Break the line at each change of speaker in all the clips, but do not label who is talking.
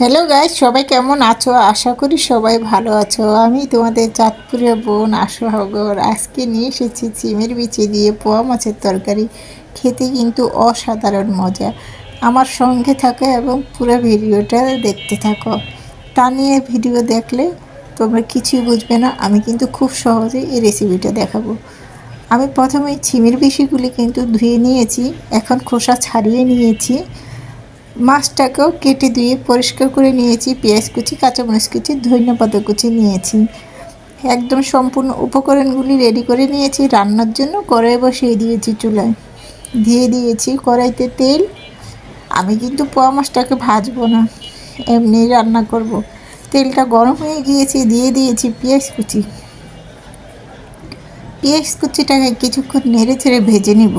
Hello guys সবাই কেমন আছো? আশা করি সবাই ভালো আছো। আমি তোমাদের চাঁদপুরের বোন আশাহগর আজকে নিয়ে এসেছি চিমের বিচি দিয়ে পোয়া মাছের তরকারি। খেতে কিন্তু অসাধারণ মজা। আমার সঙ্গে থাকো এবং পুরো ভিডিওটা দেখতে থাকো। তা নিয়ে ভিডিও দেখলে তোমরা কিছুই বুঝবে না। আমি কিন্তু খুব সহজেই এই রেসিপিটা দেখাবো। আমি প্রথমে ছিমের বিচিগুলি কিন্তু ধুয়ে নিয়েছি। এখন খোসা ছাড়িয়ে নিয়েছি। মাছটাকেও কেটে দিয়ে পরিষ্কার করে নিয়েছি, পেঁয়াজ কুচি কাঁচামরিচ কুচি, ধনিয়া পাতা কুচি নিয়েছি। একদম সম্পূর্ণ উপকরণগুলি রেডি করে নিয়েছি, রান্নার জন্য কড়াই বসিয়ে দিয়েছি চুলায়। দিয়ে দিয়েছি কড়াইতে তেল। আমি কিন্তু পোয়া মাছটাকে ভাজবো না এমনি রান্না করব। তেলটা গরম হয়ে গিয়েছে, দিয়ে দিয়েছি পেঁয়াজ কুচি। পেঁয়াজ কুচিটাকে কিছুক্ষণ নেড়ে ছেড়ে ভেজে নিব।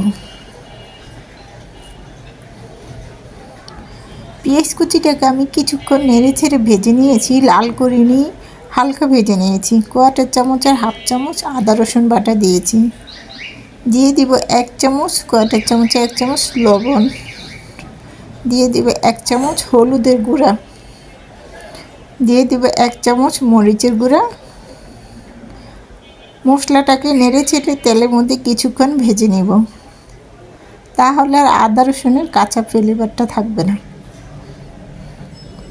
পেঁয়াজ কুচিটাকে আমি কিছুক্ষণ নেড়ে ছেড়ে ভেজে নিয়েছি, লাল করিনি হালকা ভেজে নিয়েছি। কোয়াটার চামচ আর হাফ চামচ আদা রসুন বাটা দিয়েছি। দিয়ে দিব এক চামচ কোয়াটার চামচে এক চামচ লবণ। দিয়ে দিব এক চামচ হলুদের গুঁড়া। দিয়ে দিব এক চামচ মরিচের গুঁড়া। মশলাটাকে নেড়ে ছেড়ে তেলের মধ্যে কিছুক্ষণ ভেজে নেব। তাহলে আর আদা রসুনের কাঁচা ফ্লেভারটা থাকবে না।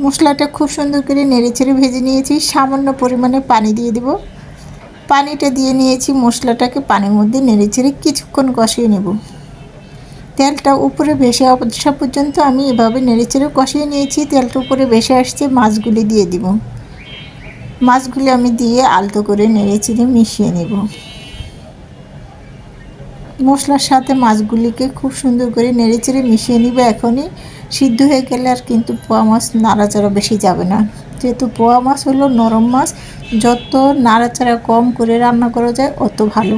মশলাটা খুব সুন্দর করে নেড়ে ছেড়ে ভেজে নিয়েছি। সামান্য পরিমাণে পানি দিয়ে দেব। পানিটা দিয়ে নিয়েছি, মশলাটাকে পানির মধ্যে নেড়ে ছেড়ে কিছুক্ষণ কষিয়ে নেব। তেলটা উপরে ভেসে আসা পর্যন্ত আমি এভাবে নেড়ে চেড়ে কষিয়ে নিয়েছি। তেলটা উপরে ভেসে আসছে, মাছগুলি দিয়ে দিব। মাছগুলি আমি দিয়ে আলতো করে নেড়ে চেড়ে মিশিয়ে নেব। মশলার সাথে মাছগুলিকে খুব সুন্দর করে নেড়ে চেড়ে মিশিয়ে নিব এখনই। সিদ্ধ হয়ে গেলে আর কিন্তু পোয়া মাছ নাড়াচাড়া বেশি যাবে না। যেহেতু পোয়া মাছ হলো নরম মাছ, যত নাড়াচাড়া কম করে রান্না করা যায়, অত ভালো।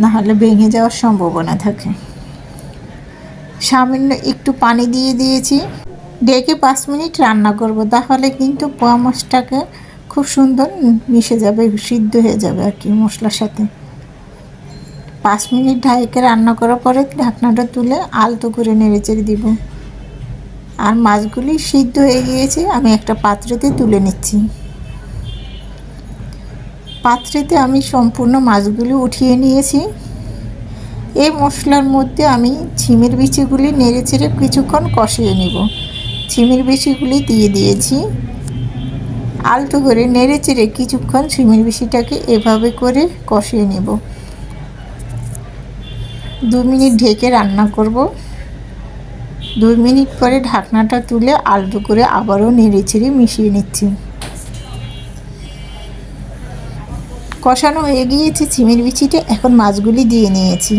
নাহলে ভেঙে যাওয়ার সম্ভাবনা থাকে। সামান্য একটু পানি দিয়ে দিয়েছি। ডেকে পাঁচ মিনিট রান্না করব, তাহলে কিন্তু পোয়া মাছটাকে খুব সুন্দর মিশে যাবে, সিদ্ধ হয়ে যাবে আর কি মশলার সাথে। পাঁচ মিনিট ঢাইকে রান্না করার পরে ঢাকনাটা তুলে আলতো করে নেড়ে চেড়ে দিব। আর মাছগুলি সিদ্ধ হয়ে গিয়েছে, আমি একটা পাত্রেতে তুলে নিচ্ছি। পাত্রেতে আমি সম্পূর্ণ মাছগুলি উঠিয়ে নিয়েছি। এই মশলার মধ্যে আমি ছিমের বিচিগুলি নেড়ে চেড়ে কিছুক্ষণ কষিয়ে নেব। ছিমের বিচিগুলি দিয়ে দিয়েছি। আলতো করে নেড়ে চেড়ে কিছুক্ষণ ছিমের বিচিটাকে এভাবে করে কষিয়ে নেব। দু মিনিট ঢেকে রান্না করব। দুই মিনিট পরে ঢাকনাটা তুলে আলতো করে আবারও নেড়ে চেড়ে মিশিয়ে নিচ্ছি। কষানো হয়ে গিয়েছে চিমের বিচিটা, এখন মাছগুলি দিয়ে নিয়েছি।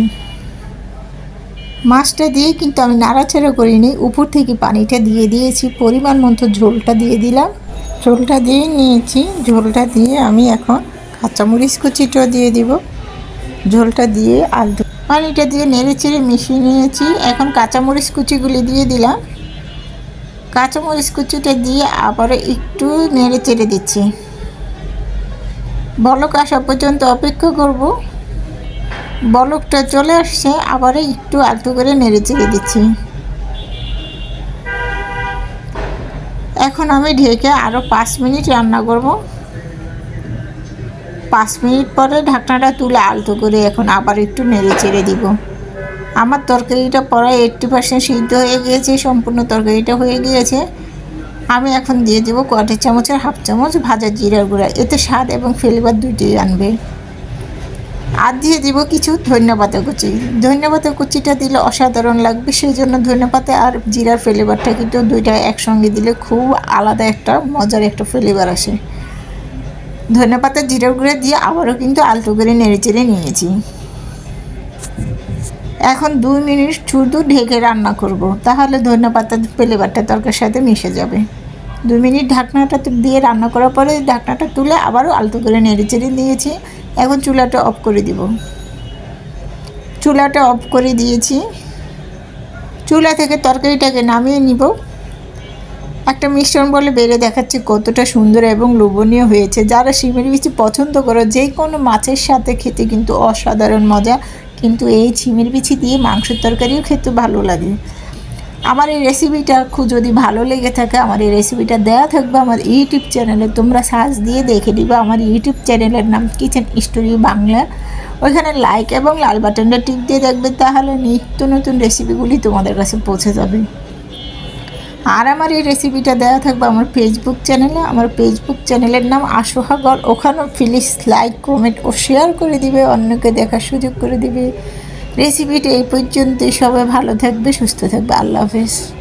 মাছটা দিয়ে কিন্তু আমি নাড়াচাড়া করিনি উপর থেকে পানিটা দিয়ে দিয়েছি, পরিমাণ মতো ঝোলটা দিয়ে দিলাম। ঝোলটা দিয়ে নিয়েছি, ঝোলটা দিয়ে আমি এখন কাঁচামরিচ কুচিটাও দিয়ে দিব। ঝোলটা দিয়ে আলু পানিটা দিয়ে নেড়ে চেড়ে মিশিয়ে নিয়েছি। এখন কাঁচামরিচ কুচিগুলি দিয়ে দিলাম। কাঁচামরিচ কুচিটা দিয়ে আবারও একটু নেড়ে চেড়ে দিচ্ছি। বলক আসা পর্যন্ত অপেক্ষা করব। বলকটা চলে আসছে, আবারও একটু আলতো করে নেড়ে চেড়ে দিচ্ছি। এখন আমি ঢেকে আরও পাঁচ মিনিট রান্না করব। পাঁচ মিনিট পরে ঢাকনাটা তুলে আলতো করে এখন আবার একটু নেড়ে চেড়ে দিব। আমার তরকারিটা প্রায় এইট্টি পার্সেন্ট সিদ্ধ হয়ে গিয়েছে, সম্পূর্ণ তরকারিটা হয়ে গিয়েছে। আমি এখন দিয়ে দেবো কোয়াটের চামচের হাফ চামচ ভাজা জিরার গুঁড়া, এতে স্বাদ এবং ফ্লেভার দুইটি আনবে। আর দিয়ে দিব কিছু ধন্যপাতা কুচি। ধন্যপাতা কুচিটা দিলে অসাধারণ লাগবে সেই জন্য ধন্যপাতা আর জিরার ফ্লেভারটা কিন্তু দুইটা একসঙ্গে দিলে খুব আলাদা একটা মজার একটা ফ্লেভার আসে। ধন্যপাতা জিরার গুঁড়া দিয়ে আবারও কিন্তু আলতো করে নেড়ে চেড়ে নিয়েছি। এখন দুই মিনিট শুধু ঢেকে রান্না করব, তাহলে ধন্যপাতা ফ্লেভারটা তরকার সাথে মিশে যাবে। দুই মিনিট ঢাকনাটা দিয়ে রান্না করার পরে ঢাকনাটা তুলে আবারও আলতো করে নেড়ে চেড়ে দিয়েছি এখন চুলাটা অফ করে দিব। চুলাটা অফ করে দিয়েছি। চুলা থেকে তরকারিটাকে নামিয়ে নিব। একটা মিশ্রণ বলে বেড়ে দেখাচ্ছে কতটা সুন্দর এবং লোভনীয় হয়েছে। যারা শিমের বিচি পছন্দ করো, যে কোনো মাছের সাথে খেতে কিন্তু অসাধারণ মজা। কিন্তু এই ছিমের বিচি দিয়ে মাংসের তরকারিও খেতে ভালো লাগে। আমার এই রেসিপিটা খুব যদি ভালো লেগে থাকে, আমার এই রেসিপিটা দেওয়া থাকবে আমার ইউটিউব চ্যানেলে তোমরা সার্চ দিয়ে দেখে দিবা আমার ইউটিউব চ্যানেলের নাম কিচেন স্টোরি বাংলা ওইখানে লাইক এবং লাল বাটনটা টিপ দিয়ে দেখবে, তাহলে নিত্য নতুন রেসিপিগুলি তোমাদের কাছে পৌঁছে যাবে। আর আমার এই রেসিপিটা দেওয়া থাকবে আমার ফেসবুক চ্যানেলে আমার ফেসবুক চ্যানেলের নাম আশোহাগর ওখানেও প্লিজ লাইক কমেন্ট ও শেয়ার করে দিবে। অন্যকে দেখার সুযোগ করে দিবে। রেসিপিটা এই পর্যন্তই। সবাই ভালো থাকবে, সুস্থ থাকবে। আল্লাহ হাফেজ।